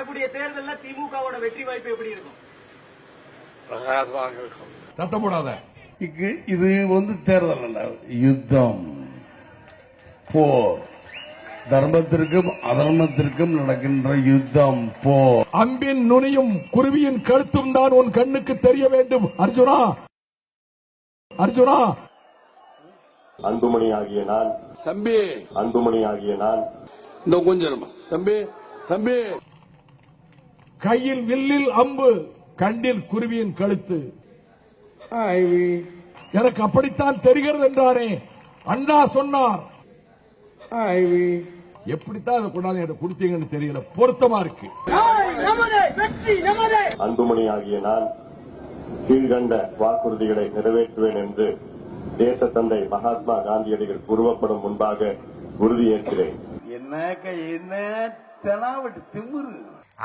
வரக்கூடிய தேர்தல்ல திமுகவோட வெற்றி வாய்ப்பு எப்படி இருக்கும்? பிரகாசமாக இருக்கும். சத்தம் போடாத. இது வந்து தேர்தல் அல்ல யுத்தம். போர். தர்மத்திற்கும் அதர்மத்திற்கும் நடக்கின்ற யுத்தம் போர். அம்பின் நுனியும் குருவியின் கருத்தும் தான் உன் கண்ணுக்கு தெரிய வேண்டும் அர்ஜுனா. அர்ஜுனா. அன்புமணி ஆகிய நான் தம்பி. அன்புமணி ஆகிய நான் இந்த கொஞ்சம். தம்பி தம்பி. கையில் வில்லில் அம்பு கண்ணில் குருவியின் கழுத்து. எனக்கு அப்படித்தான் தெரிகிறது என்றாரே. அண்ணா சொன்னார். எப்படித்தான் அதை கொண்டாந்து எனக்கு கொடுத்தீங்கன்னு தெரியல. பொருத்தமா இருக்கு. அன்புமணி ஆகிய நான் கீழ்கண்ட வாக்குறுதிகளை நிறைவேற்றுவேன் என்று தேசத்தந்தை மகாத்மா காந்தியடிகள் உருவப்படும் முன்பாக உறுதியேற்கிறேன். என்ன என்ன தெனாவட்டு திமிரு.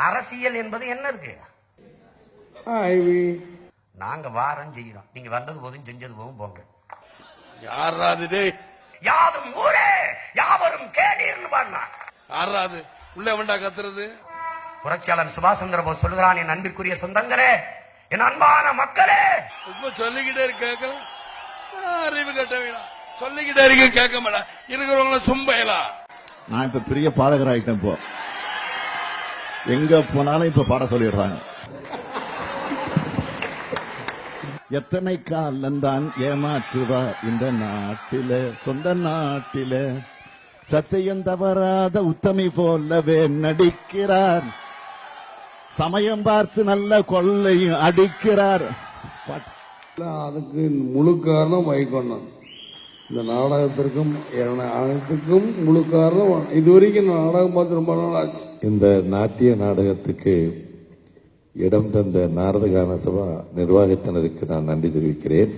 அரசியல் என்பது என்ன இருக்கு? நாங்க வாரம் செய்யறோம். நீங்க வந்தது போதும் செஞ்சது போதும் போங்க. யாராது டேய். யாதும் ஊரே யாவரும் கேடீர்னு பாடினா யாராது? உள்ள வேண்டா கத்துறது. புரட்சியாளர் சுபாஷ் சந்திர போஸ் சொல்லுகிறான் என் அன்பிற்குரிய சொந்தங்களே என் அன்பான மக்களே. இப்ப சொல்லிக்கிட்டே இருக்கு அறிவு கட்டவீங்களா சொல்லிக்கிட்டே இருக்கு கேட்க மாட்டேன் இருக்கிறவங்கள சும்பையலா. நான் இப்ப பெரிய பாடகர் ஆயிட்டேன் இப்போ எங்க போனாலும் இப்ப பாட சொல்லிடுறாங்க. எத்தனை காலந்தான் ஏமாற்றுவா இந்த நாட்டில சொந்த நாட்டில. சத்தியம் தவறாத உத்தமி போலவே நடிக்கிறார். சமயம் பார்த்து நல்ல கொள்ளையும் அடிக்கிறார். அதுக்கு முழு காரணம் வைகொண்டான் இந்த நாடகத்திற்கும் என- அனைத்துக்கும் முழு காரணம் இதுவரைக்கும் நாடகம் பார்த்து ரொம்ப நாள் ஆச்சு. இந்த நாட்டிய நாடகத்துக்கு இடம் தந்த நாரத கான சபா நிர்வாகத்தினருக்கு நான் நன்றி தெரிவிக்கிறேன்.